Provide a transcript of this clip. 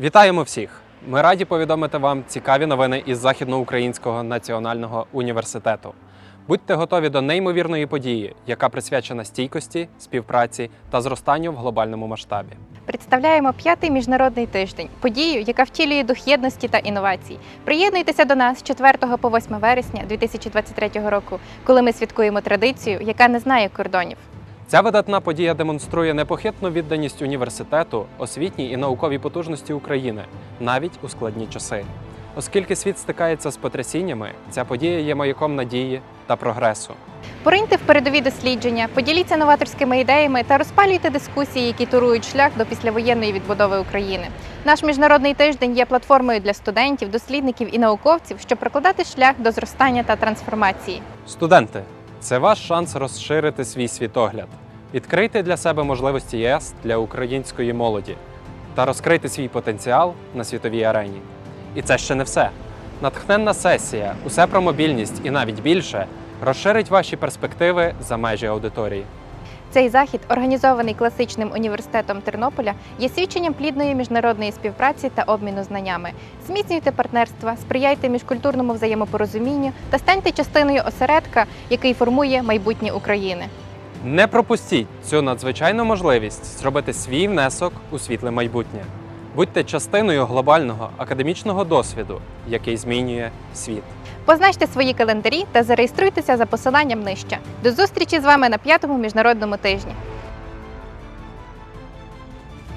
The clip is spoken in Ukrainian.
Вітаємо всіх! Ми раді повідомити вам цікаві новини із Західноукраїнського національного університету. Будьте готові до неймовірної події, яка присвячена стійкості, співпраці та зростанню в глобальному масштабі. Представляємо п'ятий міжнародний тиждень, подію, яка втілює дух єдності та інновацій. Приєднуйтеся до нас з 4 по 8 вересня 2023 року, коли ми святкуємо традицію, яка не знає кордонів. Ця видатна подія демонструє непохитну відданість університету, освітній і науковій потужності України навіть у складні часи. Оскільки світ стикається з потрясіннями, ця подія є маяком надії та прогресу. Пориньте в передові дослідження, поділіться новаторськими ідеями та розпалюйте дискусії, які турують шлях до післявоєнної відбудови України. Наш міжнародний тиждень є платформою для студентів, дослідників і науковців, щоб прокладати шлях до зростання та трансформації. Студенти, це ваш шанс розширити свій світогляд, відкрити для себе можливості ЄС для української молоді та розкрити свій потенціал на світовій арені. І це ще не все. Натхненна сесія, усе про мобільність і навіть більше розширить ваші перспективи за межі аудиторії. Цей захід, організований класичним університетом Тернополя, є свідченням плідної міжнародної співпраці та обміну знаннями. Зміцнюйте партнерства, сприяйте міжкультурному взаємопорозумінню та станьте частиною осередка, який формує майбутнє України. Не пропустіть цю надзвичайну можливість зробити свій внесок у світле майбутнє. Будьте частиною глобального академічного досвіду, який змінює світ. Позначте свої календарі та зареєструйтеся за посиланням нижче. До зустрічі з вами на п'ятому міжнародному тижні.